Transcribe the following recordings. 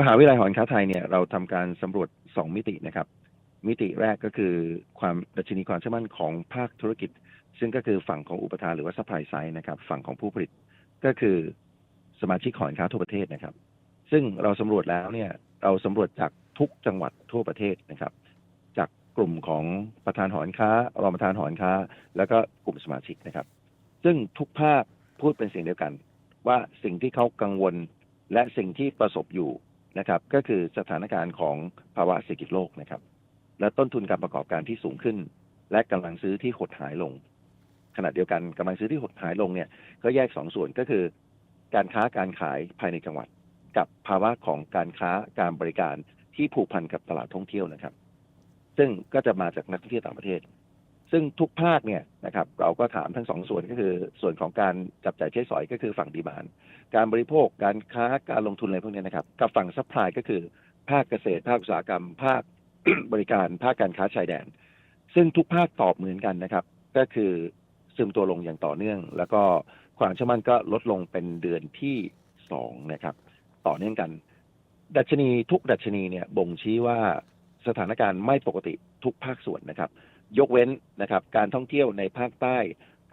มหาวิทยาลัยหอการค้าไทยเนี่ยเราทำการสำรวจสองมิตินะครับ มิติแรกก็คือความดัชนีความเชื่อมั่นของภาคธุรกิจ ซึ่งก็คือฝั่งของอุปทานหรือว่า supply side นะครับ ฝั่งของผู้ผลิตก็คือสมาชิกหอการค้าทั่วประเทศนะครับ ซึ่งเราสำรวจแล้วเนี่ยเราสำรวจจากทุกจังหวัดทั่วประเทศนะครับ จากกลุ่มของประธานหอการค้ารองประธานหอการค้า แล้วก็กลุ่มสมาชิกนะครับ ซึ่งทุกภาคพูดเป็นเสียงเดียวกัน ว่าสิ่งที่เขากังวลและสิ่งที่ประสบอยู่ นะครับก็คือสถานการณ์ของภาวะเศรษฐกิจโลกนะครับ และต้นทุนการประกอบการที่สูงขึ้น และกำลังซื้อที่หดหายลง ขณะเดียวกันกำลังซื้อที่หดหายลงเนี่ยก็แยกสองส่วนก็คือ การค้าการขายภายในจังหวัด กับภาวะของการค้าการบริการที่ผูกพันกับตลาดท่องเที่ยวนะครับ ซึ่งก็จะมาจากนักท่องเที่ยวต่างประเทศ ซึ่งทุกภาคเนี่ยนะครับเราก็ถามทั้งสองส่วนก็คือส่วนของการจับจ่ายใช้สอยก็คือฝั่งดีมานการบริโภคการค้าการลงทุนอะไรพวกนี้นะครับ กับฝั่งซัพพลายก็คือภาคเกษตร ภาคอุตสาหกรรม ภาคบริการ ภาคการค้าชายแดน ซึ่งทุกภาคตอบเหมือนกันนะครับ ก็คือซึมตัวลงอย่างต่อเนื่อง แล้วก็ความเชื่อมั่นก็ลดลงเป็นเดือนที่สองนะครับ ต่อเนื่องกัน ดัชนีทุกดัชนีเนี่ยบ่งชี้ว่าสถานการณ์ไม่ปกติทุกภาคส่วนนะครับ ยกเว้นนะครับการท่องเที่ยวในภาคใต้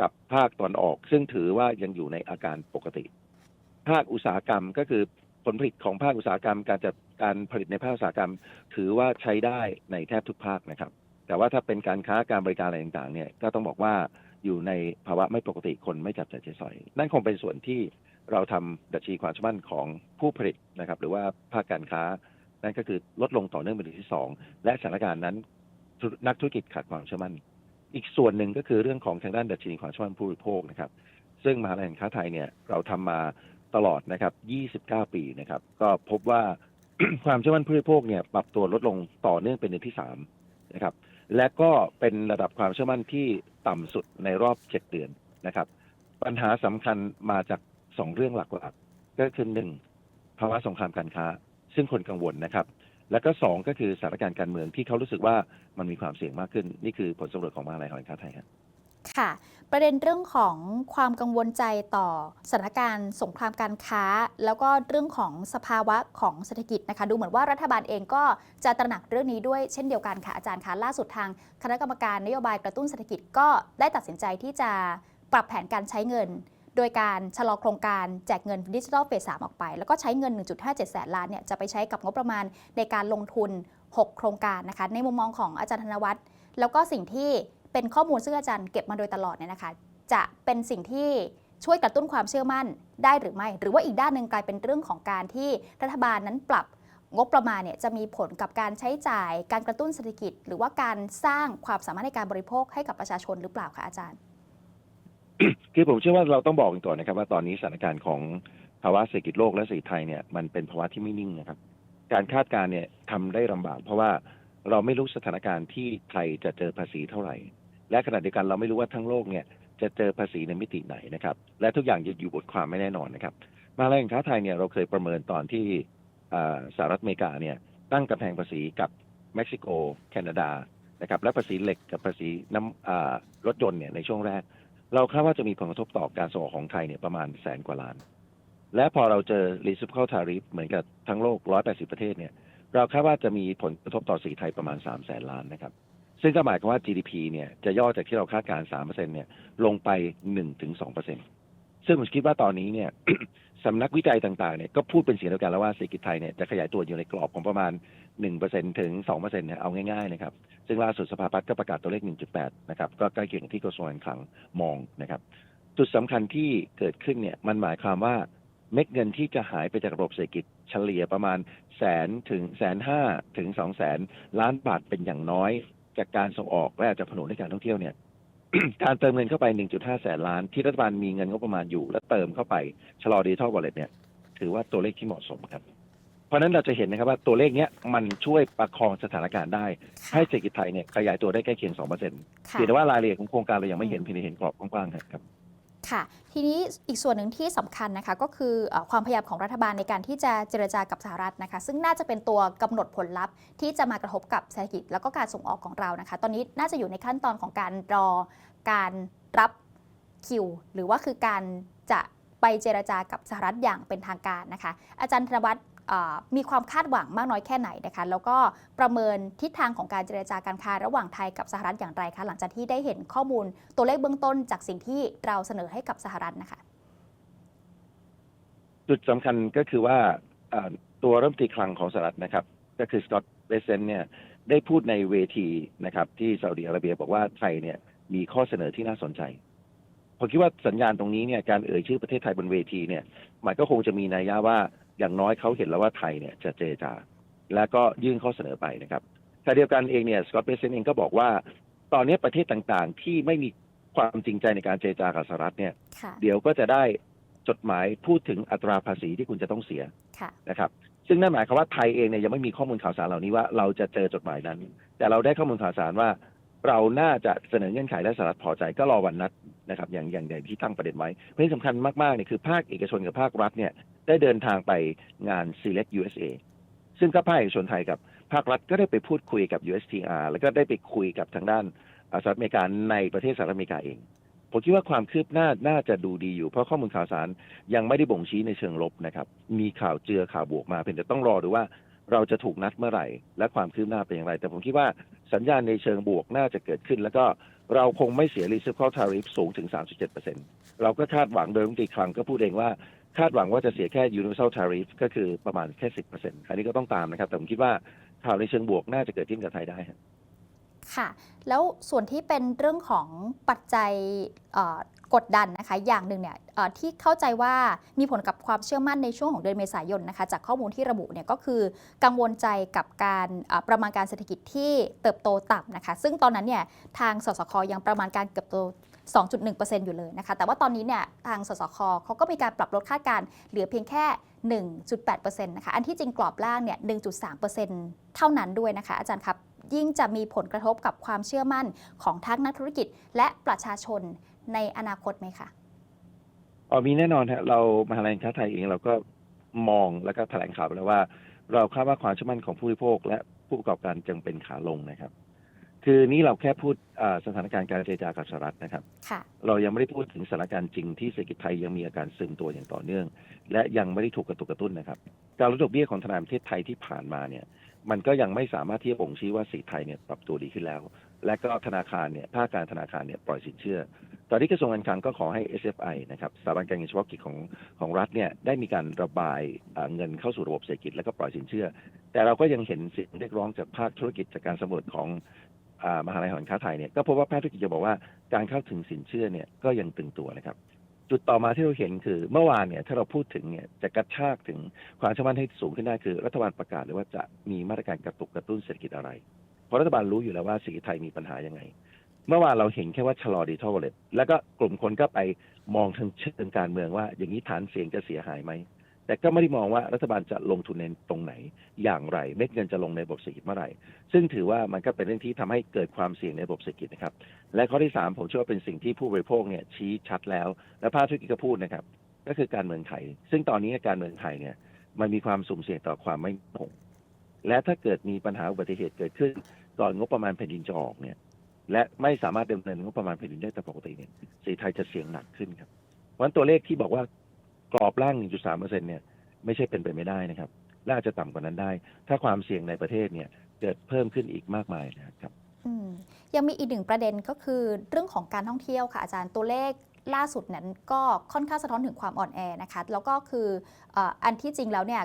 กับภาคตอนออก ซึ่งถือว่ายังอยู่ในอาการปกติ ภาคอุตสาหกรรมก็คือผลผลิตของภาคอุตสาหกรรม การจัดการผลิตในภาคอุตสาหกรรม ถือว่าใช้ได้ในแทบทุกภาคนะครับ แต่ว่าถ้าเป็นการค้าการบริการอะไรต่างๆเนี่ยก็ต้องบอกว่าอยู่ในภาวะไม่ปกติคนไม่จับจ่ายใช้สอย นั่นคงเป็นส่วนที่เราทำดัชนีความเชื่อมั่นของผู้ผลิตนะครับ หรือว่าภาคการค้านั่นก็คือลดลงต่อเนื่องเป็นเดือนที่สองและสถานการณ์นั้น นักธุรกิจขาดความเชื่อมั่น อีกส่วนหนึ่งก็คือเรื่องของทางด้านดัชนีความเชื่อมั่นผู้บริโภคนะครับ ซึ่งมหาลัยแห่งค้าไทยเนี่ยเราทำมาตลอดนะครับ 29 ปีนะครับ ก็พบว่าความเชื่อมั่นผู้บริโภคเนี่ยปรับตัวลดลงต่อเนื่องเป็นเดือนที่สามนะครับ และก็เป็นระดับความเชื่อมั่นที่ต่ำสุดในรอบ 7 เดือนนะครับ ปัญหาสำคัญมาจากสองเรื่องหลักๆก็คือหนึ่งภาวะสงครามการค้า ซึ่งคนกังวลนะครับ แล้วก็สองก็คือสถานการณ์การเมืองที่เขารู้สึกว่ามันมีความเสี่ยงมากขึ้น นี่คือผลสำรวจของมหาวิทยาลัยหอการค้าไทยครับค่ะ ประเด็นเรื่องของความกังวลใจต่อสถานการณ์สงครามการค้า แล้วก็เรื่องของสภาวะของเศรษฐกิจนะคะ ดูเหมือนว่ารัฐบาลเองก็จะตระหนักเรื่องนี้ด้วยเช่นเดียวกันค่ะอาจารย์คะล่าสุดทางคณะกรรมการนโยบายกระตุ้นเศรษฐกิจก็ได้ตัดสินใจที่จะปรับแผนการใช้เงิน โดยการชะลอโครงการแจกเงินดิจิทัลเฟส3ออกไป แล้วก็ใช้เงิน 1.57 แสนล้านเนี่ยจะไปใช้กับงบประมาณในการลงทุน 6 โครงการนะคะในมุมมองของอาจารย์ธนวัฒน์แล้วก็สิ่งที่เป็นข้อมูลซึ่งอาจารย์เก็บมาโดยตลอดเนี่ยนะคะจะเป็นสิ่งที่ช่วยกระตุ้นความเชื่อมั่นได้หรือไม่ หรือว่าอีกด้านหนึ่งกลายเป็นเรื่องของการที่รัฐบาลนั้นปรับงบประมาณเนี่ยจะมีผลกับการใช้จ่าย การกระตุ้นเศรษฐกิจ หรือว่าการสร้างความสามารถในการบริโภคให้กับประชาชนหรือเปล่าคะอาจารย์ คือผมเชื่อว่าเราต้องบอกกันก่อนนะครับ ว่าตอนนี้สถานการณ์ของภาวะเศรษฐกิจโลกและเศรษฐกิจไทยเนี่ยมันเป็นภาวะที่ไม่นิ่งนะครับ การคาดการณ์เนี่ยทำได้ลำบาก เพราะว่าเราไม่รู้สถานการณ์ที่ไทยจะเจอภาษีเท่าไหร่ และขณะเดียวกันเราไม่รู้ว่าทั้งโลกเนี่ยจะเจอภาษีในมิติไหนนะครับ และทุกอย่างจะอยู่บนความไม่แน่นอนนะครับ มาแห่งค้าไทยเนี่ยเราเคยประเมินตอนที่สหรัฐอเมริกาเนี่ยตั้งกำแพงภาษีกับเม็กซิโก แคนาดานะครับและภาษีเหล็กกับภาษีน้ำรถยนต์เนี่ยในช่วงแรก เราคาดว่าจะมีผลกระทบต่อการส่งออกของไทยเนี่ยประมาณแสนกว่าล้าน และพอเราเจอ reciprocal tariff เหมือนกับทั้งโลก 180 ประเทศเนี่ย เราคาดว่าจะมีผลกระทบต่อสีไทยประมาณ3แสนล้านนะครับ ซึ่งก็หมายความว่า GDP เนี่ยจะย่อจากที่เราคาดการณ์3%เนี่ยลงไป 1-2%ซึ่งผมคิดว่าตอนนี้เนี่ย สำนักวิจัยต่างๆเนี่ยก็พูดเป็นเสียงเดียวกันแล้วว่าเศรษฐกิจไทยเนี่ยจะขยายตัวอยู่ในกรอบของประมาณ 1%ถึง 2%เนี่ยเอาง่ายๆนะครับ ซึ่งล่าสุดสภาพัฒน์ก็ประกาศตัวเลข 1.8 นะครับ ก็ใกล้เคียงที่กระทรวงการคลังมองนะครับ จุดสำคัญที่เกิดขึ้นเนี่ยมันหมายความว่าเม็ดเงินที่จะหายไปจากระบบเศรษฐกิจเฉลี่ยประมาณแสนถึงแสนห้าถึงสองแสนล้านบาทเป็นอย่างน้อย จากการส่งออกและอาจจะผนวกในการท่องเที่ยวเนี่ย การเติมเงินเข้าไป 1.5 แสนล้าน ที่รัฐบาลมีเงินงบประมาณอยู่ และเติมเข้าไปชะลอดิจิทัลวอลเล็ตเนี่ย ถือว่าตัวเลขที่เหมาะสมครับ เพราะฉะนั้นเราจะเห็นนะครับว่าตัวเลขเนี้ยมันช่วยประคองสถานการณ์ได้ ให้เศรษฐกิจไทยเนี่ยขยายตัวได้ใกล้เคียง2%เค่ะพียงแต่ว่ารายละเอียดของโครงการเรายังไม่เห็นเพียงแต่เห็นกรอบกว้างๆครับ ค่ะ ทีนี้อีกส่วนหนึ่งที่สำคัญนะคะก็คือความพยายามของรัฐบาลในการที่จะเจรจากับสหรัฐนะคะ ซึ่งน่าจะเป็นตัวกำหนดผลลัพธ์ที่จะมากระทบกับเศรษฐกิจแล้วก็การส่งออกของเรานะคะ ตอนนี้น่าจะอยู่ในขั้นตอนของการรอการรับคิว หรือว่าคือการจะไปเจรจากับสหรัฐอย่างเป็นทางการนะคะ อาจารย์ธนวัฒน์ มีความคาดหวังมากน้อยแค่ไหนนะคะ แล้วก็ประเมินทิศทางของการเจรจาการค้าระหว่างไทยกับสหรัฐอย่างไรคะ หลังจากที่ได้เห็นข้อมูลตัวเลขเบื้องต้นจากสิ่งที่เราเสนอให้กับสหรัฐนะคะ จุดสำคัญก็คือว่าตัวรัฐมนตรีคลังของสหรัฐนะครับ ก็คือสกอตต์เบสเซนเนี่ยได้พูดในเวทีนะครับที่ซาอุดิอาระเบียบอกว่าไทยเนี่ยมีข้อเสนอที่น่าสนใจผมคิดว่าสัญญาณตรงนี้เนี่ยการเอ่ยชื่อประเทศไทยบนเวทีเนี่ยมันก็คงจะมีนัยยะว่า อย่างน้อยเขาเห็นแล้วว่าไทยเนี่ยจะเจรจา และก็ยื่นข้อเสนอไปนะครับแต่เดียวกันเองเนี่ยสกอตต์เบเซนเองก็บอกว่า ตอนนี้ประเทศต่างๆ ที่ไม่มีความจริงใจในการเจรจากับสหรัฐเนี่ยค่ะเดี๋ยวก็จะได้จดหมายพูดถึงอัตราภาษีที่คุณจะต้องเสียค่ะนะครับ ซึ่งนั่นหมายความว่าไทยเองเนี่ยยังไม่มีข้อมูลข่าวสารเหล่านี้ว่าเราจะเจอจดหมายนั้น แต่เราได้ข้อมูลข่าวสารว่าเราน่าจะเสนอเงื่อนไขและสหรัฐพอใจก็รอวันนัดนะครับ อย่างอย่างอย่างที่ตั้งประเด็นไว้เพราะที่สำคัญมากๆเนี่ยคือภาคเอกชนกับภาครัฐเนี่ย ได้เดินทางไปงาน Select USA ซึ่งก็ภาคเอกชนไทยกับภาครัฐก็ได้ไปพูดคุยกับ USTR แล้วก็ได้ไปคุยกับทางด้านอสหรัฐอเมริกาในประเทศสหรัฐอเมริกาเอง ผมคิดว่าความคืบหน้าน่าจะดูดีอยู่ เพราะข้อมูลข่าวสารยังไม่ได้บ่งชี้ในเชิงลบนะครับ มีข่าวเจือข่าวบวกมาเพียงแต่ต้องรอดูว่าเราจะถูกนัดเมื่อไหร่ และความคืบหน้าเป็นอย่างไร แต่ผมคิดว่าสัญญาณในเชิงบวกน่าจะเกิดขึ้น แล้วก็เราคงไม่เสีย reciprocal tariff สูงถึง 37%เราก็คาดหวังโดยรัฐมนตรีคลังก็พูดเองว่า คาดหวังว่าจะเสียแค่ universal tariff ก็คือประมาณแค่ 10%อันนี้ก็ต้องตามนะครับ แต่ผมคิดว่าข่าวในเชิงบวกน่าจะเกิดขึ้นกับไทยได้ค่ะ แล้วส่วนที่เป็นเรื่องของปัจจัยกดดันนะคะ อย่างหนึ่งเนี่ยที่เข้าใจว่ามีผลกับความเชื่อมั่นในช่วงของเดือนเมษายนนะคะ จากข้อมูลที่ระบุเนี่ยก็คือกังวลใจกับการประมาณการเศรษฐกิจที่เติบโตต่ำนะคะ ซึ่งตอนนั้นเนี่ยทางสสคยังประมาณการเติบโต 2.1%อยู่เลยนะคะ แต่ว่าตอนนี้เนี่ยทางสสคเขาก็มีการปรับลดคาดการเหลือเพียงแค่ 1.8%นะคะ อันที่จริงกรอบล่างเนี่ย 1.3%เท่านั้นด้วยนะคะ อาจารย์ครับยิ่งจะมีผลกระทบกับความเชื่อมั่นของทั้งนักธุรกิจและประชาชนในอนาคตไหมคะอ๋อมีแน่นอนฮะเรามหาลัยค้าไทยเองเราก็มองแล้วก็แถลงข่าวไปแล้วว่า เราคาดว่าความเชื่อมั่นของผู้บริโภค และผู้ประกอบการจึงเป็นขาลงนะครับ คือนี่เราแค่พูดอ่าสถานการณ์การเจรจากับสหรัฐนะครับค่ะเรายังไม่ได้พูดถึงสถานการณ์จริงที่เศรษฐกิจไทยยังมีอาการซึมตัวอย่างต่อเนื่อง และยังไม่ได้ถูกกระตุกกระตุ้นนะครับ การลดดอกเบี้ยของธนาคารประเทศไทยที่ผ่านมาเนี่ย มันก็ยังไม่สามารถที่จะบ่งชี้ว่าเศรษฐกิจไทยเนี่ยปรับตัวดีขึ้นแล้ว และก็ธนาคารเนี่ยภาคการธนาคารเนี่ยปล่อยสินเชื่อ ตอนนี้กระทรวงการคลังก็ขอให้ SFI นะครับสถาบันการเงินเฉพาะกิจของของรัฐเนี่ยได้มีการระบายอ่าเงินเข้าสู่ระบบเศรษฐกิจ แล้วก็ปล่อยสินเชื่อ แต่เราก็ยังเห็นเสิ่งเรียกร้องจากภาคธุรกิจจากการสำรวจของอ่า มหาลัยหอการค้าไทยเนี่ยก็พบว่าภาคธุรกิจจะบอกว่าการเข้าถึงสินเชื่อเนี่ยก็ยังตึงตัวนะครับจุดต่อมาที่เราเห็นคือเมื่อวานเนี่ยถ้าเราพูดถึงเนี่ยจะกระชากถึงความเชื่อมั่นให้สูงขึ้นได้คือ รัฐบาลประกาศเลยว่าจะมีมาตรการกระตุกกระตุ้นเศรษฐกิจอะไร เพราะรัฐบาลรู้อยู่แล้วว่าเศรษฐกิจไทยมีปัญหายังไง เมื่อวานเราเห็นแค่ว่าชะลอดิจิทัลวอลเล็ตแล้วก็กลุ่มคนก็ไปมองทางเชิงการเมืองว่า อย่างนี้ฐานเสียงจะเสียหายไหม แต่ก็ไม่ได้มองว่ารัฐบาลจะลงทุนในตรงไหนอย่างไร เม็ดเงินจะลงในระบบเศรษฐกิจเมื่อไหร่ ซึ่งถือว่ามันก็เป็นเรื่องที่ทำให้เกิดความเสี่ยงในระบบเศรษฐกิจนะครับ และข้อที่สามผมเชื่อว่าเป็นสิ่งที่ผู้บริโภคเนี่ยชี้ชัดแล้ว และภาคธุรกิจก็พูดนะครับ ก็คือการเมืองไทย ซึ่งตอนนี้การเมืองไทยเนี่ยมันมีความสุ่มเสี่ยงต่อความไม่คงและถ้าเกิดมีปัญหาอุบัติเหตุเกิดขึ้นก่อนงบประมาณแผ่นดินจะออกเนี่ย และไม่สามารถดำเนินงบประมาณแผ่นดินได้ตามปกติเนี่ยเศรษฐกิจไทยจะเสี่ยงหนักขึ้นครับเพราะฉะนั้นตัวเลขที่บอกว่า กรอบล่าง 1.3เปอร์เซ็นเนี่ยไม่ใช่เป็นไปไม่ได้นะครับและอาจจะต่ำกว่านั้นได้ ถ้าความเสี่ยงในประเทศเนี่ยเกิดเพิ่มขึ้นอีกมากมายนะครับยังมีอีกหนึ่งประเด็นก็คือเรื่องของการท่องเที่ยวค่ะอาจารย์ตัวเลขล่าสุดนั้นก็ค่อนข้างสะท้อนถึงความอ่อนแอนะคะแล้วก็คืออันที่จริงแล้วเนี่ย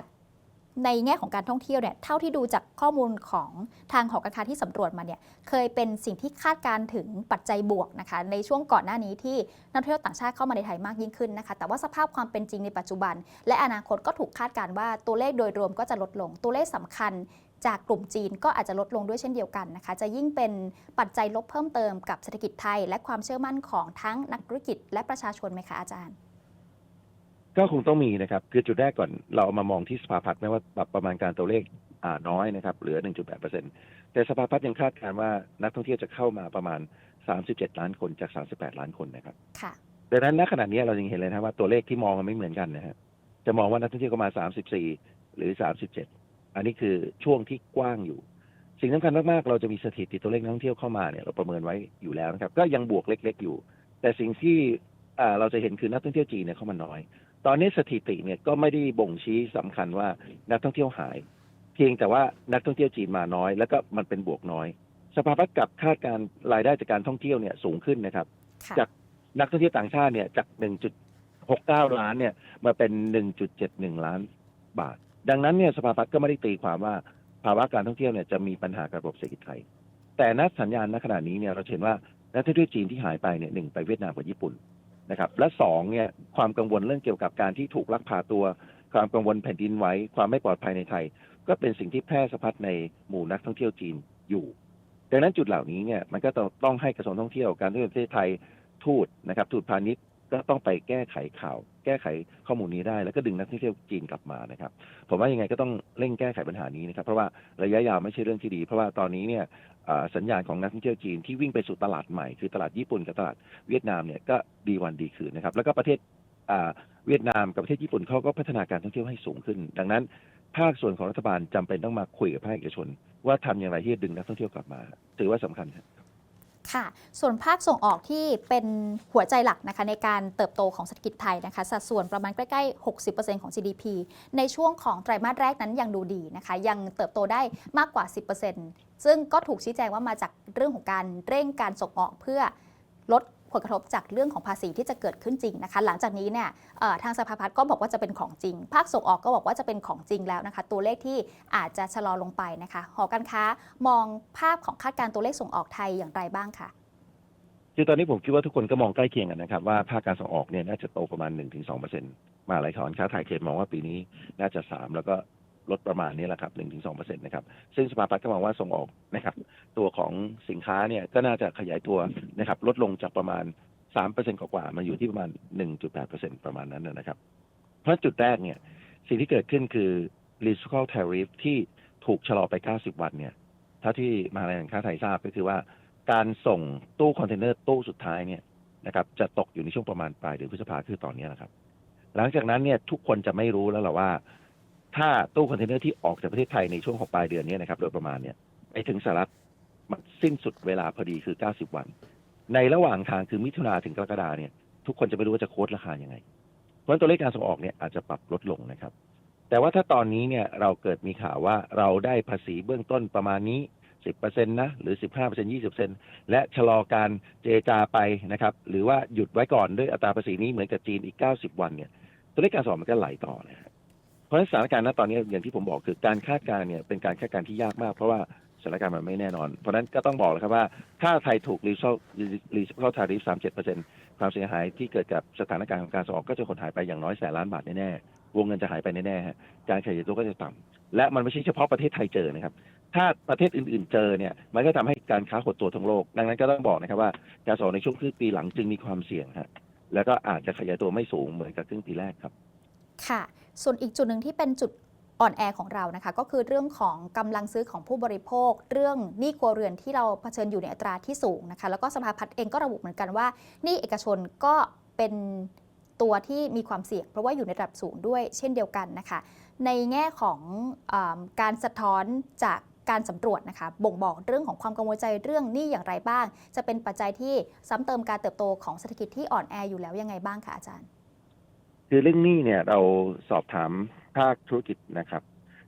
ในแง่ของการท่องเที่ยวเนี่ยเท่าที่ดูจากข้อมูลของทางหอการค้าที่สำรวจมาเนี่ยเคยเป็นสิ่งที่คาดการถึงปัจจัยบวกนะคะในช่วงก่อนหน้านี้ที่นักท่องเที่ยวต่างชาติเข้ามาในไทยมากยิ่งขึ้นนะคะแต่ว่าสภาพความเป็นจริงในปัจจุบัน และอนาคตก็ถูกคาดการว่าตัวเลขโดยรวมก็จะลดลง ตัวเลขสำคัญจากกลุ่มจีนก็อาจจะลดลงด้วยเช่นเดียวกันนะคะ จะยิ่งเป็นปัจจัยลบเพิ่มเติมกับเศรษฐกิจไทย และความเชื่อมั่นของทั้งนักธุรกิจและประชาชนไหมคะอาจารย์ ก็คงต้องมีนะครับคือจุดแรกก่อนเราเอามามองที่สภาพัฒน์ไม่ว่าปรับประมาณการตัวเลขอ่าน้อยนะครับเหลือ 1.8เปอร์เซ็นแต่สภาพัฒน์ยังคาดการณ์ว่านักท่องเที่ยวจะเข้ามาประมาณ 37 ล้านคนจาก 38 ล้านคนนะครับค่ะดังนั้นณขณะนี้เรายังเห็นเลยนะว่าตัวเลขที่มองมันไม่เหมือนกันนะฮะจะมองว่านักท่องเที่ยวก็มา 34 หรือ 37 อันนี้คือช่วงที่กว้างอยู่ สิ่งสำคัญมากๆเราจะมีสถิติตัวเลขนักท่องเที่ยวเข้ามาเนี่ยเราประเมินไว้อยู่แล้วนะครับก็ยังบวกเล็ก ๆ อยู่ แต่สิ่งที่อ่าเราจะเห็นคือนักท่องเที่ยวจีนเนี่ยเข้ามาน้อย ตอนนี้สถิติเนี่ยก็ไม่ได้บ่งชี้สำคัญว่านักท่องเที่ยวหาย เพียงแต่ว่านักท่องเที่ยวจีนมาน้อย แล้วก็มันเป็นบวกน้อย สภาพัฒน์กับคาดการณ์รายได้จากการท่องเที่ยวเนี่ยสูงขึ้นนะครับค่ะจากนักท่องเที่ยวต่างชาติเนี่ยจาก 1.69 ล้านเนี่ยมาเป็น 1.71 ล้านบาท ดังนั้นเนี่ยสภาพัฒน์ก็ไม่ได้ตีความว่าภาวะการท่องเที่ยวเนี่ยจะมีปัญหากับระบบเศรษฐกิจไทย แต่นัดสัญญาณณขณะนี้เนี่ยเราเห็นว่านักท่องเที่ยวจีนที่หายไปเนี่ยหนึ่งไปเวียดนามกับญี่ปุ่น นะครับและสองเนี่ยความกังวลเรื่องเกี่ยวกับการที่ถูกลักพาตัว ความกังวลแผ่นดินไหวความไม่ปลอดภัยในไทย ก็เป็นสิ่งที่แพร่สะพัดในหมู่นักท่องเที่ยวจีนอยู่ดังนั้นจุดเหล่านี้เนี่ยมันก็ต้องต้องให้กระทรวงท่องเที่ยวการท่องเที่ยวประเทศไทยทูตนะครับทูตพาณิชย์ ก็ต้องไปแก้ไขข่าว แก้ไขข้อมูลนี้ได้ แล้วก็ดึงนักท่องเที่ยวจีนกลับมานะครับ ผมว่ายังไงก็ต้องเร่งแก้ไขปัญหานี้นะครับ เพราะว่าระยะยาวไม่ใช่เรื่องที่ดี เพราะว่าตอนนี้เนี่ยสัญญาณของนักท่องเที่ยวจีนที่วิ่งไปสู่ตลาดใหม่คือตลาดญี่ปุ่นกับตลาดเวียดนามเนี่ยก็ดีวันดีคืนนะครับ แล้วก็ประเทศเวียดนามกับประเทศญี่ปุ่นเขาก็พัฒนาการท่องเที่ยวให้สูงขึ้น ดังนั้น ภาคส่วนของรัฐบาลจำเป็นต้องมาคุยกับภาคเอกชน ว่าทำอย่างไรที่จะดึงนักท่องเที่ยวกลับมา ถือว่าสำคัญครับ ค่ะ ส่วนภาคส่งออกที่เป็นหัวใจหลักนะคะในการเติบโตของเศรษฐกิจไทยนะคะ สัดส่วนประมาณใกล้ๆ 60%ของ GDP ในช่วงของไตรมาสแรกนั้นยังดูดีนะคะ ยังเติบโตได้มากกว่า 10%ซึ่งก็ถูกชี้แจงว่ามาจากเรื่องของการเร่งการส่งออกเพื่อลด ผลกระทบจากเรื่องของภาษีที่จะเกิดขึ้นจริงนะคะ หลังจากนี้เนี่ยทางสภาพัฒน์ก็บอกว่าจะเป็นของจริง ภาคส่งออกก็บอกว่าจะเป็นของจริงแล้วนะคะ ตัวเลขที่อาจจะชะลอลงไปนะคะ หอการค้ามองภาพของคาดการตัวเลขส่งออกไทยอย่างไรบ้างคะคือตอนนี้ผมคิดว่าทุกคนก็มองใกล้เคียงกันนะครับ ว่าภาคการส่งออกเนี่ยน่าจะโตประมาณ 1-2เปอร์เซ็นต์มาหลายขอนค้าไทยเขตมองว่าปีนี้น่าจะ 3 แล้วก็ ลดประมาณนี้แหละครับ1-2เปอร์เซ็นต์นะครับ ซึ่งสภาพัฒน์ก็มองว่าส่งออกนะครับ ตัวของสินค้าเนี่ยก็น่าจะขยายตัวนะครับ ลดลงจากประมาณ3เปอร์เซ็นต์กว่าๆมาอยู่ที่ประมาณ1.8เปอร์เซ็นต์ประมาณนั้นนะครับ เพราะจุดแรกเนี่ย สิ่งที่เกิดขึ้นคือ reciprocal tariff ที่ถูกชะลอไป90วันเนี่ยเท่าที่มาลัยการค้าไทยทราบก็คือว่า การส่งตู้คอนเทนเนอร์ตู้สุดท้ายเนี่ยนะครับ จะตกอยู่ในช่วงประมาณปลายเดือนพฤษภาคือตอนนี้แหละครับ หลังจากนั้นเนี่ยทุกคนจะไม่รู้แล้วหรอว่า ถ้าตู้คอนเทนเนอร์ที่ออกจากประเทศไทยในช่วงของปลายเดือนนี้นะครับโดยประมาณเนี่ยไปถึงสหรัฐมันสิ้นสุดเวลาพอดีคือ 90 วัน ในระหว่างทางคือมิถุนาถึงกรกฎาเนี่ย ทุกคนจะไม่รู้ว่าจะโค้ดราคายังไง เพราะฉนตัวเลขการส่งออกเนี่ยอาจจะปรับลดลงนะครับ แต่ว่าถ้าตอนนี้เนี่ยเราเกิดมีข่าวว่าเราได้ภาษีเบื้องต้นประมาณนี้ 10%นะหรือ 15% 20%และชะลอการเจจาไปนะครับ หรือว่าหยุดไว้ก่อนด้วยอัตราภาษีนี้เหมือนกับจีนอีก 90 วันเนี่ย ตัวเลขการส่งออกมันก็ไหลต่อนะฮะเพ ราะสถานการณ์ณตอนนี้อย่างที่ผมบอกคือการคาดการณ์เนี่ยเป็นการคาดการณ์ที่ยากมากเพราะว่าสถานการณ์มันไม่แน่นอน เพราะนั้นก็ต้องบอกเลยครับว่า ถ้าไทยถูกรีเซลรีเซลทาริฟ37%ความเสียหายที่เกิดกับสถานการณ์ของการส่งออกก็จะหดหายไปอย่างน้อยแสนล้านบาทแน่ๆวงเงินจะหายไปแน่ๆฮะการขยายตัวก็จะต่ำและมันไม่ใช่เฉพาะประเทศไทยเจอนะครับถ้าประเทศอื่นๆเจอเนี่ยมันก็ทำให้การค้าหดตัวทั้งโลก ดังนั้นก็ต้องบอกนะครับว่าการส่งในช่วงครึ่งปีหลังจึงมีความเสี่ยงฮะแล้วก็อาจจะขยายตัวไม่สูงเหมือนกับครึ่งปีแรกครับ ค่ะ ส่วนอีกจุดหนึ่งที่เป็นจุดอ่อนแอของเรานะคะ ก็คือเรื่องของกำลังซื้อของผู้บริโภค เรื่องหนี้ครัวเรือนที่เราเผชิญอยู่ในอัตราที่สูงนะคะ แล้วก็สภาพัฒน์เองก็ระบุเหมือนกันว่าหนี้เอกชนก็เป็นตัวที่มีความเสี่ยง เพราะว่าอยู่ในระดับสูงด้วยเช่นเดียวกันนะคะ ในแง่ของอการสะท้อนจากการสำรวจนะคะบ่งบอกเรื่องของความกังวลใจเรื่องหนี้อย่างไรบ้าง จะเป็นปัจจัยที่ซ้ำเติมการเติบโตของเศรษฐกิจที่อ่อนแออยู่แล้วยังไงบ้างคะอาจารย์ คือเรื่องหนี้เนี่ยเราสอบถามภาคธุรกิจนะครับ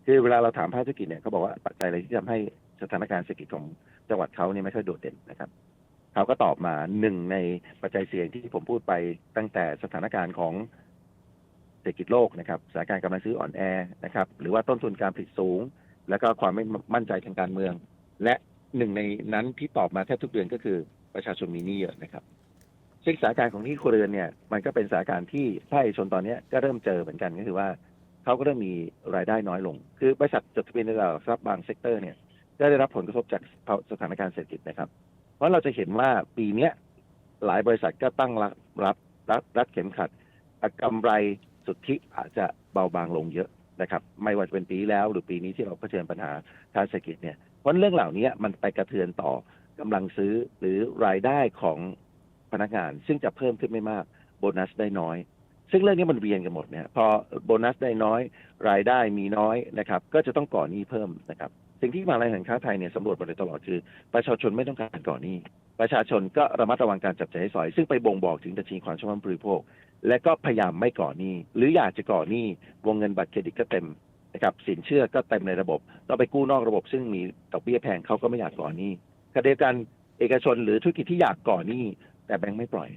คือเวลาเราถามภาคธุรกิจเนี่ยเขาบอกว่าปัจจัยอะไรที่ทำให้สถานการณ์เศรษฐกิจของจังหวัดเขาเนี่ยไม่ค่อยโดดเด่นนะครับเขาก็ตอบมาหนึ่งในปัจจัยเสี่ยงที่ผมพูดไปตั้งแต่สถานการณ์ของเศรษฐกิจโลกนะครับสถานการณ์กำลังซื้ออ่อนแอนะครับหรือว่าต้นทุนการผลิตสูง แล้วก็ความไม่มั่นใจทางการเมือง และหนึ่งในนั้นที่ตอบมาแทบทุกเดือนก็คือประชาชนมีหนี้เยอะนะครับ ซึ่งสถานการณ์ของหนี้ครัวเรือนเนี่ยมันก็เป็นสถานการณ์ที่ภาคเอกชนตอนนี้ก็เริ่มเจอเหมือนกันก็คือว่าเขาก็เริ่มมีรายได้น้อยลง คือบริษัทจดทะเบียนในตลาดหลักทรัพย์บางเซกเตอร์เนี่ยก็ได้รับผลกระทบจากสถานการณ์เศรษฐกิจนะครับ เพราะเราจะเห็นว่าปีเนี้ยหลายบริษัทก็ตั้งรับรับรับรัดเข็มขัดกำไรสุทธิอาจจะเบาบางลงเยอะนะครับ ไม่ว่าจะเป็นปีแล้วหรือปีนี้ที่เราเผชิญปัญหาทางเศรษฐกิจเนี่ยเพราะเรื่องเหล่านี้มันไปกระเทือนต่อกำลังซื้อหรือรายได้ของ พนักงาน ซึ่งจะเพิ่มขึ้นไม่มากโบนัสได้น้อย ซึ่งเรื่องนี้มันเวียนกันหมดเนี่ยพอโบนัสได้น้อย รายได้มีน้อยนะครับ ก็จะต้องก่อหนี้เพิ่มนะครับ สิ่งที่มาลัยแห่งค้าไทยเนี่ยสำรวจมาโดยตลอดคือ ประชาชนไม่ต้องการก่อหนี้ประชาชนก็ระมัดระวังการจับจ่ายใช้สอย ซึ่งไปบ่งบอกถึงดัชนีความเชื่อมั่นบริโภค และก็พยายามไม่ก่อหนี้ หรืออยากจะก่อหนี้วงเงินบัตรเครดิตก็เต็มนะครับสินเชื่อก็เต็มในระบบต้องไปกู้นอกระบบ ซึ่งมีดอกเบี้ยแพงเขาก็ไม่อยากก่อหนี้ขณะเดียวกันเอกชนหรือธุรกิจที่อยากก่อหนี้ แต่แบงค์ไม่ปล่อย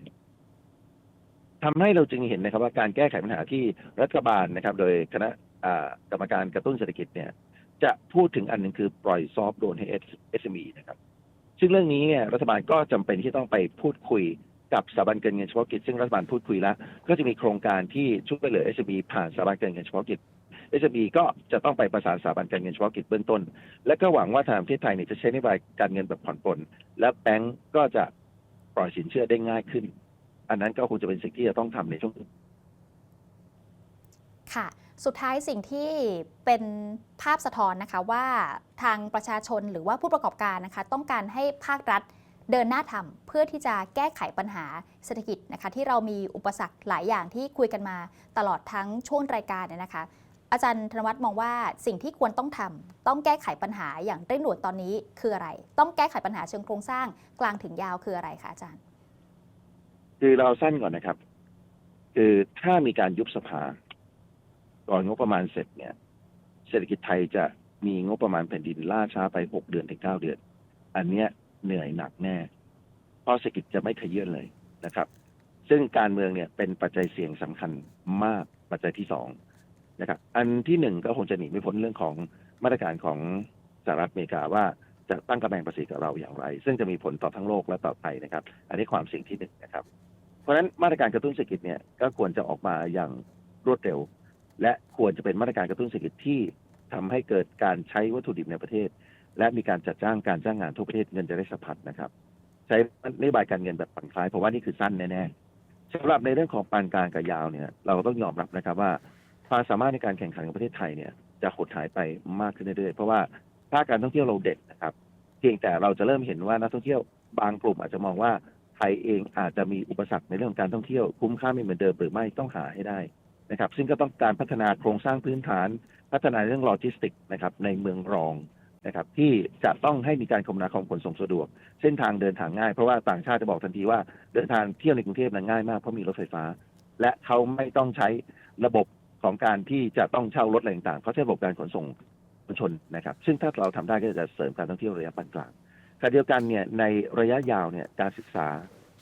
ทำให้เราจึงเห็นนะครับ ว่าการแก้ไขปัญหาที่รัฐบาลนะครับ โดยคณะกรรมการกระตุ้นเศรษฐกิจเนี่ย จะพูดถึงอันหนึ่งคือปล่อยซอฟต์โดนให้ SME นะครับ ซึ่งเรื่องนี้เนี่ยรัฐบาลก็จำเป็นที่ต้องไปพูดคุยกับสถาบันการเงินเฉพาะกิจ ซึ่งรัฐบาลพูดคุยแล้ว ก็จะมีโครงการที่ช่วยเหลือ SME ผ่านสถาบันการเงินเฉพาะกิจ SME ก็จะต้องไปประสานสถาบันการเงินเฉพาะกิจเบื้องต้น และก็หวังว่าทางประเทศไทยเนี่ยจะใช้นโยบายการเงินแบบผ่อนปลนและแบงก์ก็จะ ปล่อยสินเชื่อได้ง่ายขึ้น อันนั้นก็คงจะเป็นสิ่งที่จะต้องทำในช่วงค่ะ สุดท้ายสิ่งที่เป็นภาพสะท้อนนะคะว่าทางประชาชนหรือว่าผู้ประกอบการนะคะ ต้องการให้ภาครัฐเดินหน้าทำเพื่อที่จะแก้ไขปัญหาเศรษฐกิจนะคะ ที่เรามีอุปสรรคหลายอย่างที่คุยกันมาตลอดทั้งช่วงรายการเนี่ยนะคะ อาจารย์ธนวัฒน์มองว่าสิ่งที่ควรต้องทำต้องแก้ไขปัญหาอย่างเร่งด่วนตอนนี้คืออะไร ต้องแก้ไขปัญหาเชิงโครงสร้างกลางถึงยาวคืออะไรคะอาจารย์ คือเราสั้นก่อนนะครับ คือถ้ามีการยุบสภาก่อนงบประมาณเสร็จเนี่ย เศรษฐกิจไทยจะมีงบประมาณแผ่นดินล่าช้าไปหกเดือนถึงเก้าเดือน อันเนี้ยเหนื่อยหนักแน่ เพราะเศรษฐกิจจะไม่ขยื่นเลยนะครับ ซึ่งการเมืองเนี่ยเป็นปัจจัยเสี่ยงสำคัญมากปัจจัยที่สอง นะครับอันที่หนึ่งก็คงจะหนีไม่พ้นเรื่องของมาตรการของสหรัฐอเมริกาว่าจะตั้งกำแพงภาษีกับเราอย่างไร ซึ่งจะมีผลต่อทั้งโลกและต่อไทยนะครับ อันนี้ความเสี่ยงที่หนึ่งนะครับ เพราะฉะนั้นมาตรการกระตุ้นเศรษฐกิจเนี่ยก็ควรจะออกมาอย่างรวดเร็ว และควรจะเป็นมาตรการกระตุ้นเศรษฐกิจที่ทำให้เกิดการใช้วัตถุดิบในประเทศ และมีการจัดจ้างการจ้างงานทั่วประเทศเงินจะได้สะพัดนะครับ ใช้นโยบายการเงินแบบผ่อนคลายเพราะว่านี่คือสั้นแน่ๆสำหรับในเรื่องของปานกลางกับยาวเนี่ย เราต้องยอมรับนะครับว่า ความสามารถในการแข่งขันของประเทศไทยเนี่ยจะหดหายไปมากขึ้นเรื่อยๆ เพราะว่าภาคการท่องเที่ยวเราเด่นนะครับ เพียงแต่เราจะเริ่มเห็นว่านักท่องเที่ยวบางกลุ่มอาจจะมองว่าไทยเองอาจจะมีอุปสรรคในเรื่องของการท่องเที่ยวคุ้มค่าไม่เหมือนเดิมหรือไม่ต้องหาให้ได้นะครับซึ่งก็ต้องการพัฒนาโครงสร้างพื้นฐาน พัฒนาเรื่องโลจิสติกนะครับในเมืองรองนะครับที่จะต้องให้มีการคมนาคมขนส่งสะดวก เส้นทางเดินทางง่ายเพราะว่าต่างชาติจะบอกทันทีว่าเดินทางเที่ยวในกรุงเทพนั้นง่ายมากเพราะมีรถไฟฟ้า และเขาไม่ต้องใช้ระบบ ของการที่จะต้องเช่ารถอะไรต่างๆเขาใช้ระบบการขนส่งมวลชนนะครับ ซึ่งถ้าเราทำได้ก็จะเสริมการท่องเที่ยวระยะปานกลางขณะเดียวกันเนี่ยในระยะยาวเนี่ยการศึกษา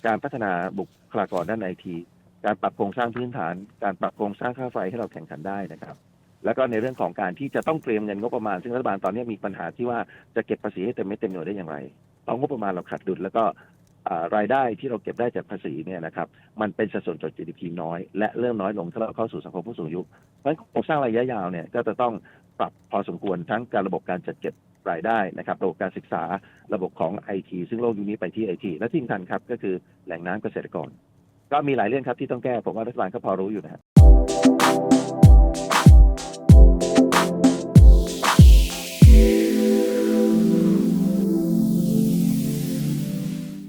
การพัฒนาบุคลากรด้านไอที การปรับโครงสร้างพื้นฐาน การปรับโครงสร้างค่าไฟให้เราแข่งขันได้นะครับ แล้วก็ในเรื่องของการที่จะต้องเตรียมเงินงบประมาณ ซึ่งรัฐบาลตอนนี้มีปัญหาที่ว่าจะเก็บภาษีให้เต็มเม็ดเต็มหน่วยได้อย่างไรเพรางบประมาณเราขาดดุลแล้วก็ รายได้ที่เราเก็บได้จากภาษีเนี่ยนะครับมันเป็นสัดส่วนต่อ GDP น้อย และเริ่มน้อยลงถ้าเราเข้าสู่สังคมผู้สูงอายุเพราะฉะนั้นโครงสร้างระยะยาวเนี่ยก็จะต้องปรับพอสมควรทั้งการระบบการจัดเก็บรายได้นะครับระบบการศึกษาระบบของไอทีซึ่งโลกยุคนี้ไปที่ไอทีและที่สำคัญครับก็คือแหล่งน้ำเกษตรกร ก็มีหลายเรื่องครับที่ต้องแก้ผมว่ารัฐบาลก็พอรู้อยู่นะครับ